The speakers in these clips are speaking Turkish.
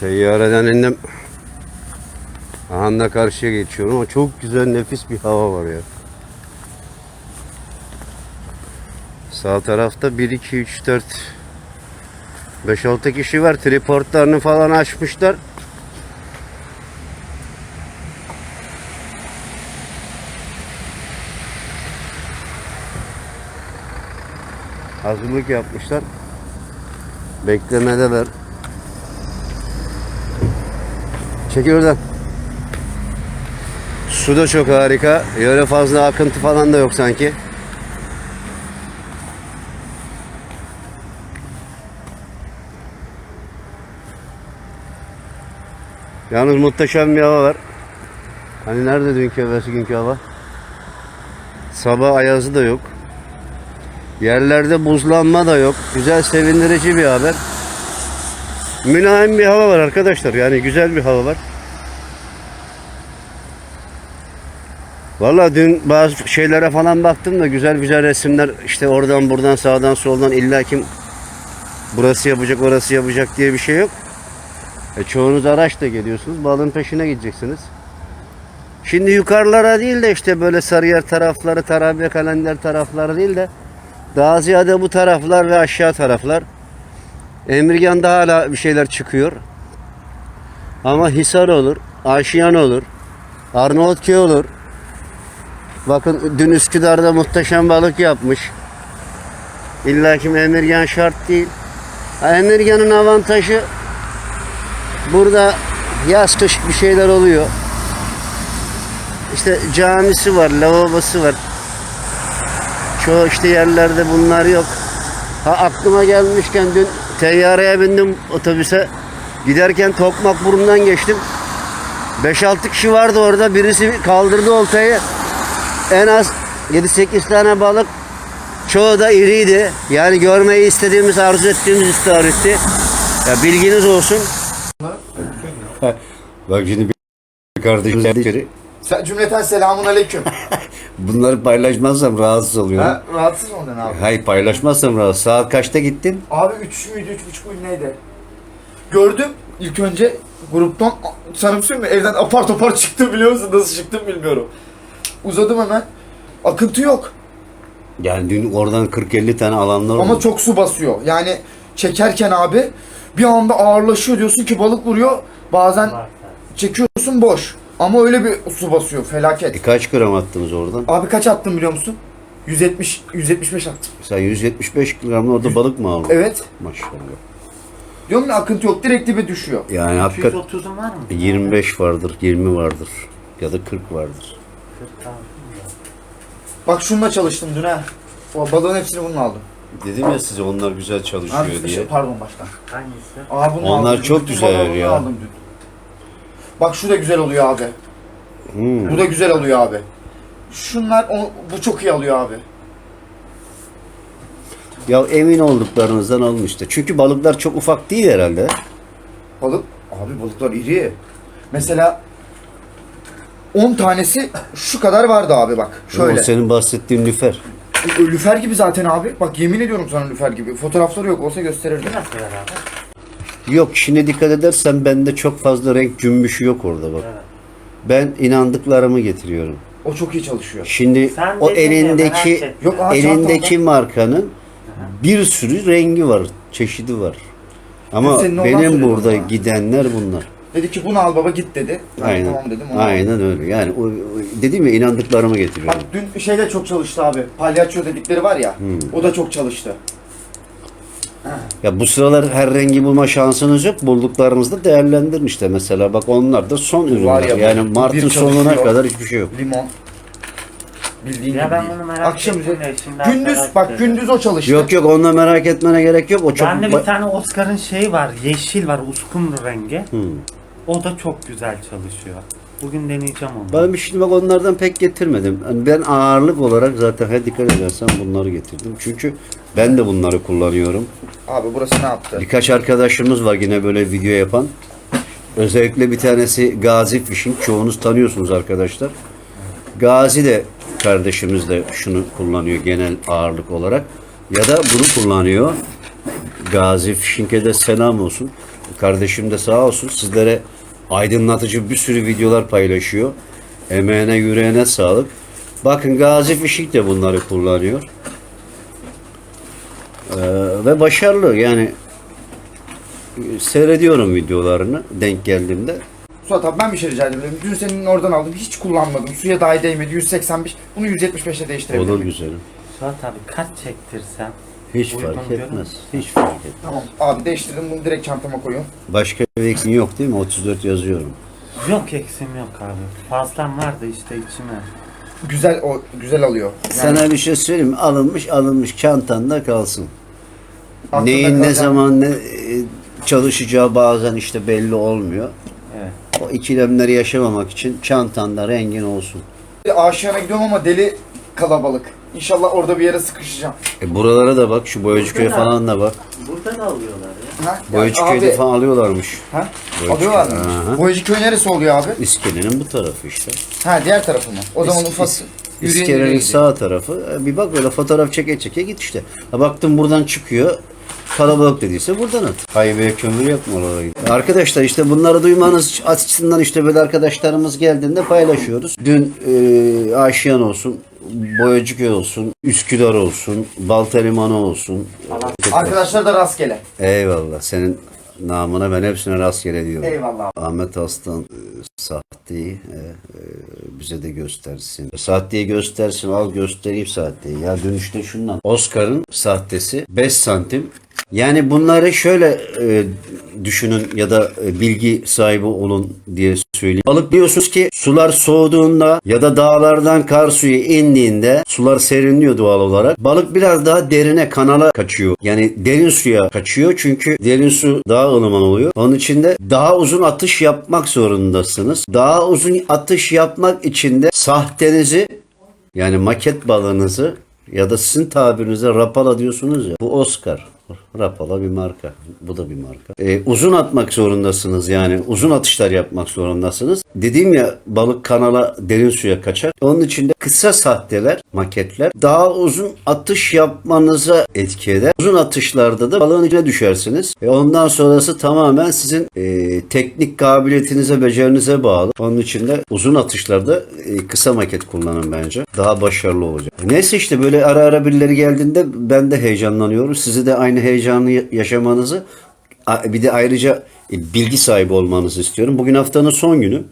Teyyareden indim. Anda karşıya geçiyorum ama çok güzel nefis bir hava var ya. Sağ tarafta 1, 2, 3, 4, 5, 6 kişi var. Triportlarını falan açmışlar. Hazırlık yapmışlar. Beklemedeler. Çekil oradan. Su da çok harika. Öyle fazla akıntı falan da yok sanki. Yalnız muhteşem bir hava var. Hani nerede dünkü evvelsi günkü hava? Sabah ayazı da yok. Yerlerde buzlanma da yok. Güzel sevindirici bir haber. Mülayim bir hava var arkadaşlar. Yani güzel bir hava var. Valla dün bazı şeylere falan baktım da güzel güzel resimler işte oradan buradan sağdan soldan illa kim burası yapacak orası yapacak diye bir şey yok. E çoğunuz araçla geliyorsunuz. Balın peşine gideceksiniz. Şimdi yukarılara değil de işte böyle Sarıyer tarafları, Tarabiye Kalender tarafları değil de daha ziyade bu taraflar ve aşağı taraflar. Emirgan'da hala bir şeyler çıkıyor. Ama Hisar olur, Aşiyan olur, Arnavutköy olur. Bakın dün Üsküdar'da muhteşem balık yapmış. İlla ki Emirgan şart değil. Emirgan'ın avantajı burada yaz kış bir şeyler oluyor. İşte camisi var, lavabosu var. Çoğu işte yerlerde bunlar yok. Ha aklıma gelmişken dün teyyareye bindim otobüse. Giderken Tokmakburnu'ndan geçtim. 5-6 kişi vardı orada. Birisi kaldırdı oltayı. En az 7-8 tane balık. Çoğu da iriydi. Yani görmeyi istediğimiz, arzu ettiğimiz istavritti. Ya bilginiz olsun. Bak şimdi bir kardeşleri Sen cümleten selamun aleyküm. bunları paylaşmazsam rahatsız oluyorum. ha, rahatsız mı oldun abi? Hayır paylaşmazsam rahatsız. Saat kaçta gittin? Abi 3 müydü, 3 müydü neydi? Gördüm ilk önce gruptan bir şey mi? Evden apar topar çıktım biliyor musun? Nasıl çıktım bilmiyorum. Uzadım hemen. Akıntı yok. Yani dün oradan 40-50 tane alanlar oldu. Ama çok su basıyor. Yani çekerken abi bir anda ağırlaşıyor diyorsun ki balık vuruyor. Bazen çekiyorsun boş. Ama öyle bir su basıyor. Felaket. E, kaç gram attınız oradan? Abi kaç attım biliyor musun? 170 175 attım. Sen 175 gramla orada balık mı aldın? Evet. Maşallah. Diyorum ya akıntı yok. Direkt dibe düşüyor. Yani hakikat 230'un var mı? 25 vardır, 20 vardır ya da 40 vardır. 40 tane. Bak şununla çalıştım dün ha. O balığın hepsini bununla aldım. Dedim ya size onlar güzel çalışıyor Abi diye. şey, pardon baştan. Hangisi? Aa bunu Onlar aldım. çok Bütün güzel balığını ya. Aldım dün. Bak şu da güzel oluyor abi. Hmm. Bu da güzel oluyor abi. Şunlar o, bu çok iyi alıyor abi. Ya emin olduklarınızdan işte. Çünkü balıklar çok ufak değil herhalde. Balık abi balıklar iri. Mesela 10 tanesi şu kadar vardı abi bak. Şöyle. O senin bahsettiğin lüfer. Lüfer gibi zaten abi. Bak yemin ediyorum sana lüfer gibi. Fotoğrafları yok olsa gösterirdim. Nasıl beraber? Yok şimdi dikkat edersen bende çok fazla renk cümbüşü yok orada bak. Evet. Ben inandıklarımı getiriyorum. O çok iyi çalışıyor. Şimdi Sen o dedin ya, merak elindeki ettim. Yok abi elindeki markanın bir sürü rengi var, çeşidi var. Ama Senin olan benim burada bana. gidenler bunlar. Dedi ki bunu al baba git dedi. Ben de Aynen. Tamam dedim. onu Aynen öyle. Yani o, o- dedim ya inandıklarımı Bak getiriyorum. dün şeyde çok çalıştı abi. Palyaço dedikleri var ya. Hmm. O da çok çalıştı. Ya bu sıralar her rengi bulma şansınız yok. Bulduklarınızda değerlendirin işte mesela. Bak onlar da son ürünler. ya yani bu Mart'ın bir sonuna çalışıyor. kadar hiçbir şey yok. Limon. Bildiğin Ya gibi ben değil. bunu merak Akşam ettim üzeri. de şimdi Gündüz arkadaş bak dedi. gündüz o çalıştı. Yok yok onunla merak etmene gerek yok. O çok Bende bir tane Oscar'ın şeyi var. Yeşil var. Uskumru rengi. Hmm. O da çok güzel çalışıyor. Bugün deneyeceğim onu. Ben bir şimdi bak onlardan pek getirmedim. Yani ben ağırlık olarak zaten he dikkat edersen bunları getirdim. Çünkü ben de bunları kullanıyorum. Abi burası ne yaptı? Birkaç arkadaşımız var yine böyle video yapan. Özellikle bir tanesi Gazi Fishing. Çoğunuz tanıyorsunuz arkadaşlar. Gazi de kardeşimiz de şunu kullanıyor genel ağırlık olarak. Ya da bunu kullanıyor. Gazi Fishing'e de selam olsun. Kardeşim de sağ olsun sizlere aydınlatıcı bir sürü videolar paylaşıyor. Emeğine yüreğine sağlık. Bakın Gazi Fişik de bunları kullanıyor. Ee, ve başarılı yani seyrediyorum videolarını denk geldiğimde. Suat abi ben bir şey rica edebilirim. Dün senin oradan aldım. Hiç kullanmadım. Suya dahi değmedi. 185. Bunu 175'e değiştirebilirim. Olur güzelim. Suat abi kaç çektirsem Hiç Uygun fark görür etmez. Hiç fark etmez. Tamam abi değiştirdim. Bunu direkt çantama koyuyorum. Başka bir eksin yok değil mi? 34 yazıyorum. yok eksim yok abi. Fazlam vardı işte içime. Güzel o güzel alıyor. Yani Sana bir şey söyleyeyim mi? Alınmış alınmış çantanda kalsın. aklında Neyin ne kalacak- zaman ne e, çalışacağı bazen işte belli olmuyor. Evet. O ikilemleri yaşamamak için çantanda rengin olsun. Aşiyana gidiyorum ama deli kalabalık. İnşallah orada bir yere sıkışacağım. E buralara da bak, şu Boyacıköy'e Burada da- falan da bak. Burada da alıyorlar ya. Ha? Boyacıköy'de abi, falan alıyorlarmış. Ha? Boyacıköy. Alıyorlar mı? Aha. Boyacı köy neresi oluyor abi? İskelenin bu tarafı işte. Ha diğer tarafı mı? O zaman İs- ufak is- yürüye yürüye İskelenin sağ tarafı. E, Bir bak böyle fotoğraf çeke çeke git işte. Ha, baktım buradan çıkıyor. Kalabalık dediyse buradan at. Haybeye kömür yapma oraya. Arkadaşlar işte bunları duymanız açısından işte böyle arkadaşlarımız geldiğinde paylaşıyoruz. Dün e, Aşiyan olsun, Boyacıköy olsun, Üsküdar olsun, Baltalimanı olsun. Arkadaşlar da rastgele. Eyvallah. Senin namına ben hepsine rastgele diyorum. Eyvallah. Ahmet Aslan e, sahteyi e, e, bize de göstersin. Sahteyi göstersin al göstereyim sahteyi. Ya dün işte şundan. Oscar'ın sahtesi 5 santim. Yani bunları şöyle e, düşünün ya da e, bilgi sahibi olun diye söyleyeyim. Balık biliyorsunuz ki sular soğuduğunda ya da dağlardan kar suyu indiğinde sular serinliyor doğal olarak. Balık biraz daha derine kanala kaçıyor. Yani derin suya kaçıyor çünkü derin su daha ılıman oluyor. Onun için de daha uzun atış yapmak zorundasınız. Daha uzun atış yapmak için de sahtenizi yani maket balığınızı ya da sizin tabirinizde rapala diyorsunuz ya. Bu Oscar. Rapala bir marka. Bu da bir marka. Ee, uzun atmak zorundasınız yani. Uzun atışlar yapmak zorundasınız. Dediğim ya balık kanala derin suya kaçar. Onun için de kısa sahteler, maketler daha uzun atış yapmanıza etki eder. Uzun atışlarda da balığın içine düşersiniz. Ve ondan sonrası tamamen sizin e, teknik kabiliyetinize, becerinize bağlı. Onun için de uzun atışlarda e, kısa maket kullanın bence. Daha başarılı olacak. Neyse işte böyle ara ara birileri geldiğinde ben de heyecanlanıyorum. Sizi de aynı heyecanı yaşamanızı bir de ayrıca e, bilgi sahibi olmanızı istiyorum. Bugün haftanın son günü.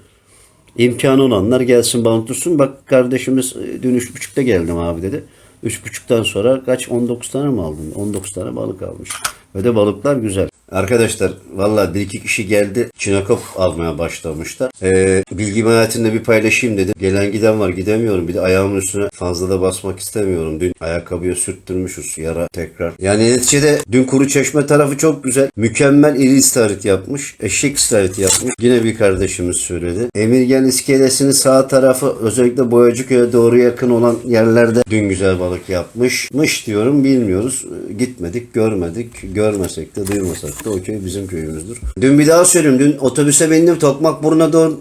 İmkanı olanlar gelsin bana tutsun. Bak kardeşimiz e, dün üç buçukta geldim abi dedi. Üç buçuktan sonra kaç 19 tane mi aldın? 19 tane balık almış. Ve de balıklar güzel. Arkadaşlar valla bir iki kişi geldi. Çinakop almaya başlamışlar. Ee, bilgi hayatında bir paylaşayım dedim. Gelen giden var gidemiyorum. Bir de ayağımın üstüne fazla da basmak istemiyorum. Dün ayakkabıya sürttürmüşüz yara tekrar. Yani neticede dün kuru çeşme tarafı çok güzel. Mükemmel iri istavrit yapmış. Eşek istavriti yapmış. Yine bir kardeşimiz söyledi. Emirgen iskelesinin sağ tarafı özellikle Boyacıköy'e doğru yakın olan yerlerde dün güzel balık yapmış. Mış diyorum bilmiyoruz. Gitmedik, görmedik. Görmesek de duymasak da o köy bizim köyümüzdür. Dün bir daha söyleyeyim. Dün otobüse bindim. Tokmakburnu'na doğru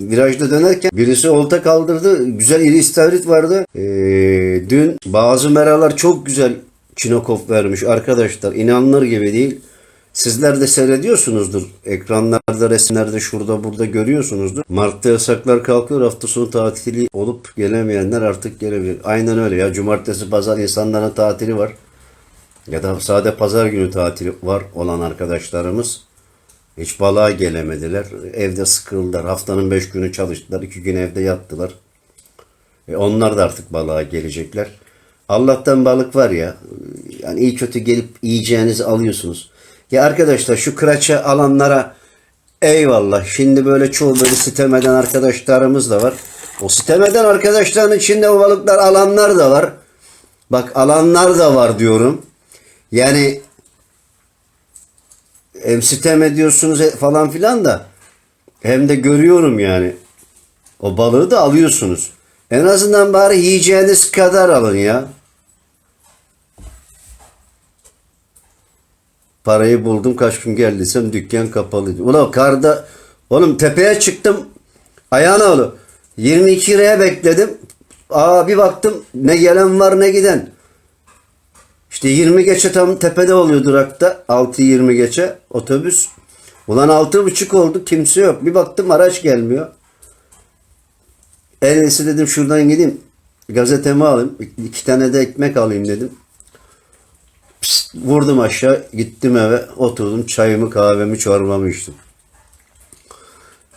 virajda dönerken birisi olta kaldırdı. Güzel iri istavrit vardı. Ee, dün bazı meralar çok güzel çinokop vermiş arkadaşlar. İnanılır gibi değil. Sizler de seyrediyorsunuzdur. Ekranlarda, resimlerde, şurada, burada görüyorsunuzdur. Mart'ta yasaklar kalkıyor. Hafta sonu tatili olup gelemeyenler artık gelebilir. Aynen öyle ya. Cumartesi, pazar insanların tatili var. Ya da sade pazar günü tatili var olan arkadaşlarımız hiç balığa gelemediler. Evde sıkıldılar. Haftanın beş günü çalıştılar. iki gün evde yattılar. E onlar da artık balığa gelecekler. Allah'tan balık var ya. Yani iyi kötü gelip yiyeceğinizi alıyorsunuz. Ya arkadaşlar şu kıraça alanlara eyvallah. Şimdi böyle çoğu böyle sitem eden arkadaşlarımız da var. O sitem eden arkadaşların içinde o balıklar alanlar da var. Bak alanlar da var diyorum. Yani hem sitem ediyorsunuz e- falan filan da hem de görüyorum yani. O balığı da alıyorsunuz. En azından bari yiyeceğiniz kadar alın ya. Parayı buldum kaç gün geldiysem dükkan kapalıydı. Ulan karda oğlum tepeye çıktım. Ayağına oğlum. 22 liraya bekledim. Aa bir baktım ne gelen var ne giden. İşte 20 geçe tam tepede oluyor durakta. 6-20 geçe otobüs. Ulan altı buçuk oldu kimse yok. Bir baktım araç gelmiyor. En iyisi dedim şuradan gideyim. Gazetemi alayım. iki tane de ekmek alayım dedim. Pist, vurdum aşağı gittim eve oturdum çayımı kahvemi çorbamı içtim.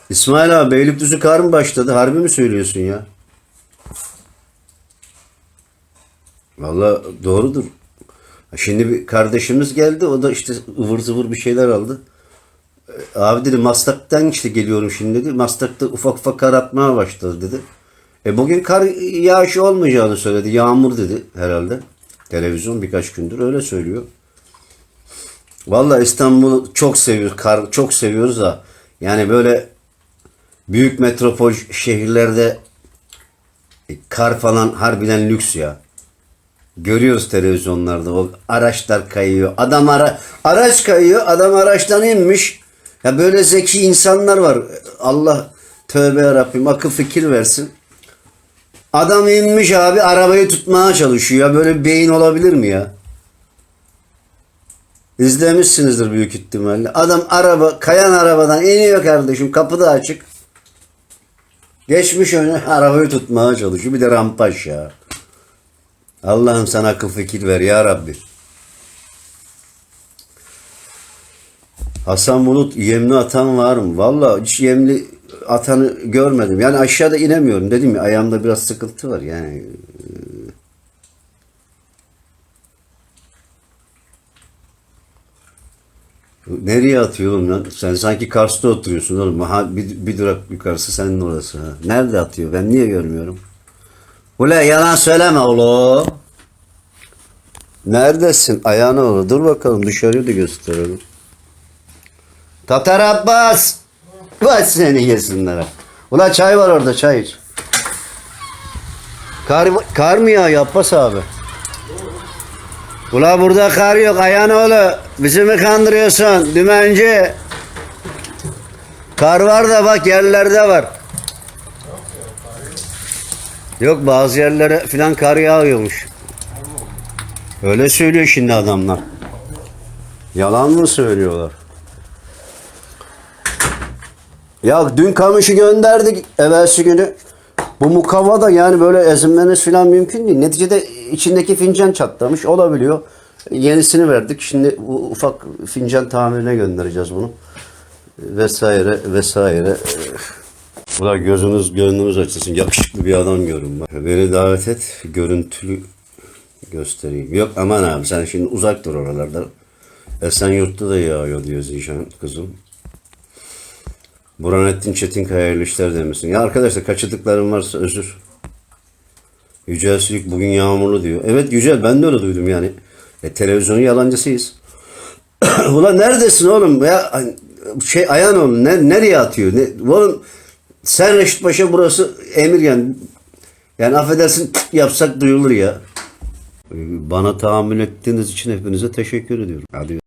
İsmail abi Beylikdüzü kar mı başladı? Harbi mi söylüyorsun ya? Valla doğrudur. Şimdi bir kardeşimiz geldi. O da işte ıvır zıvır bir şeyler aldı. E, Abi dedi Maslak'tan işte geliyorum şimdi dedi. Maslak'ta ufak ufak kar atmaya başladı dedi. E bugün kar yağışı olmayacağını söyledi. Yağmur dedi herhalde. Televizyon birkaç gündür öyle söylüyor. Valla İstanbul'u çok seviyoruz. Kar çok seviyoruz da. Yani böyle büyük metropol şehirlerde e, kar falan harbiden lüks ya. Görüyoruz televizyonlarda o araçlar kayıyor. Adam ara araç kayıyor. Adam araçtan inmiş. Ya böyle zeki insanlar var. Allah tövbe yarabbim akıl fikir versin. Adam inmiş abi arabayı tutmaya çalışıyor. Ya böyle beyin olabilir mi ya? İzlemişsinizdir büyük ihtimalle. Adam araba kayan arabadan iniyor kardeşim. Kapı da açık. Geçmiş öne arabayı tutmaya çalışıyor. Bir de rampaş ya. Allah'ım sana akıl fikir ver ya Rabbi. Hasan Bulut yemli atan var mı? Vallahi hiç yemli atanı görmedim. Yani aşağıda inemiyorum dedim ya ayağımda biraz sıkıntı var yani. Nereye atıyor oğlum lan? Sen sanki Kars'ta oturuyorsun oğlum. Bir, bir durak yukarısı senin orası. Ha. Nerede atıyor? Ben niye görmüyorum? Ula yalan söyleme oğlum. Neredesin? Ayağına oğlum. Dur bakalım dışarıyı da gösterelim. Tatar Abbas. Vay seni yesinler. Ula çay var orada çay iç. Kar, kar mı ya Abbas abi? Ula burada kar yok ayağına oğlu. Bizi mi kandırıyorsun dümenci? Kar var da bak yerlerde var. Yok bazı yerlere filan kar yağıyormuş. Öyle söylüyor şimdi adamlar. Yalan mı söylüyorlar? Ya dün kamışı gönderdik evvelsi günü. Bu mukavva da yani böyle ezilmeniz falan mümkün değil. Neticede içindeki fincan çatlamış olabiliyor. Yenisini verdik. Şimdi ufak fincan tamirine göndereceğiz bunu. Vesaire vesaire. Ula gözünüz gönlünüz açılsın. Yakışıklı bir adam görün bak. Beni davet et. Görüntülü göstereyim. Yok aman abi sen şimdi uzak dur oralarda. Esenyurt'ta da yağıyor diyor Zişan kızım. Burhanettin Çetinkaya hayırlı işler demesin. Ya arkadaşlar kaçırdıklarım varsa özür. Yücel Sülük bugün yağmurlu diyor. Evet Yücel ben de öyle duydum yani. E, televizyonun yalancısıyız. Ulan neredesin oğlum? Ya şey ayağın oğlum ne, nereye atıyor? Ne, oğlum sen Reşit Paşa burası Emirgan. Yani affedersin yapsak duyulur ya. Bana tahammül ettiğiniz için hepinize teşekkür ediyorum. Hadi.